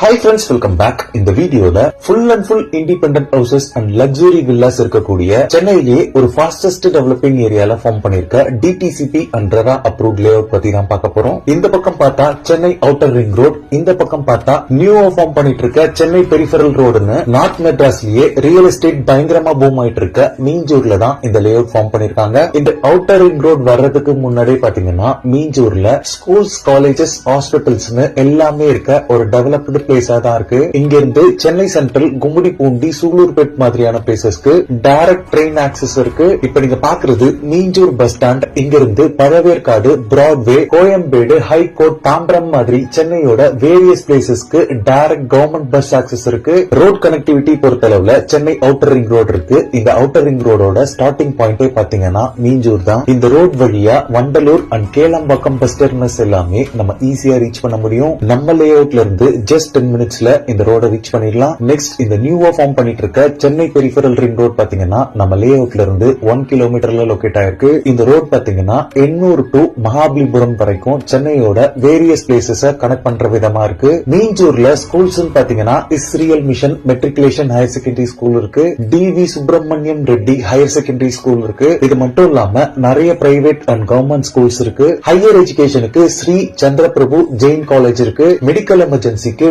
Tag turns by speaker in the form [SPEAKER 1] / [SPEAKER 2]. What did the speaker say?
[SPEAKER 1] Hi friends welcome back இந்த வீடியோல full and full independent houses and luxury villas இருக்கக்கூடிய சென்னையிலேயே ஒரு ஃபாஸ்டஸ்ட் டெவலப்பிங் ஏரியால ஃபார்ம் பண்ணிருக்க டிடிசிபி அண்ட் அப்ரூவ்ட் லேஅவுட் பத்தி தான் பார்க்க போறோம். இந்த பக்கம் பார்த்தா சென்னை அவுட்டர் ரிங் ரோட் இந்த பக்கம் பார்த்தா நியூவா ஃபார்ம் பண்ணிட்டு இருக்க சென்னை பெரிஃபரல் ரோடுன்னு நார்த் மெட்ராஸ்லயே ரியல் எஸ்டேட் பயங்கரமா பூம் ஆயிட்டு இருக்க மீஞ்சூர்ல தான் இந்த லேஅவுட் ஃபார்ம் பண்ணிருக்காங்க. இந்த அவுட்டர் ரிங் ரோட் வர்றதுக்கு முன்னாடியே பாத்தீங்கன்னா மீஞ்சூர்ல ஸ்கூல்ஸ் காலேஜஸ் ஹாஸ்பிட்டல்ஸ்னு எல்லாமே இருக்க ஒரு டெவலப்டு பிளேஸா தான் இருக்கு. இங்க இருந்து சென்னை சென்ட்ரல் கும்படி பூண்டி சூலூர்பேட் மாதிரியான பிளேசஸ்க்கு டைரக்ட் ட்ரெயின் ஆக்சஸ் இருக்கு. இப்ப நீங்க பாக்குறது மீஞ்சூர் பஸ் ஸ்டாண்ட் இங்க இருந்து Pazhaverkadu Broadway Koyambedu high court Tambaram மாதிரி சென்னையோட வேரியஸ் பிளேசஸ்க்கு டைரக்ட் கவர்மெண்ட் பஸ் ஆக்சஸ் இருக்கு. ரோட் கனெக்டிவிட்டி பொறுத்தளவுல சென்னை அவுட்டர் ரிங் ரோடு இருக்கு. இந்த அவுட்டர் ரிங் ரோடோட ஸ்டார்டிங் பாயிண்டே பாத்தீங்கன்னா மீஞ்சூர் தான். இந்த ரோட் வழியா Vandalur and Kelambakkam bus terminus எல்லாமே நம்ம ஈஸியா ரீச் பண்ண முடியும். நம்ம லே அவுட்ல இருந்து ஜஸ்ட் டென் மினிட்ஸ்ல இந்த ரோட ரீச் பண்ணிடலாம். நெக்ஸ்ட் இந்த நியூவா ஃபார்ம் பண்ணிட்டு இருக்க சென்னை பெரிஃபரல் ரிங் ரோட் பாத்தீங்கன்னா நம்ம லே அவுட்ல இருந்து ஒன் கிலோமீட்டர்ல லொகேட் ஆயிருக்கு. இந்த ரோட் பாத்தீங்கன்னா எண்ணூர் டு மகாபலிபுரம் வரைக்கும் சென்னையோட வேரியஸ் பிளேசஸ கனெக்ட் பண்ற விதமா இருக்கு. மீஞ்சூர்ல ஸ்கூல்ஸ் பாத்தீங்கன்னா Israel mission matriculation higher secondary school இருக்கு. TV Subramaniam Reddy higher secondary school இருக்கு. இது மட்டும் இல்லாம நிறைய பிரைவேட் அண்ட் கவர்மெண்ட் ஸ்கூல்ஸ் இருக்கு. ஹையர் எஜுகேஷனுக்கு ஸ்ரீ சந்திரபிரபு ஜெயின் காலேஜ் இருக்கு. மெடிக்கல் எமர்ஜென்சிக்கு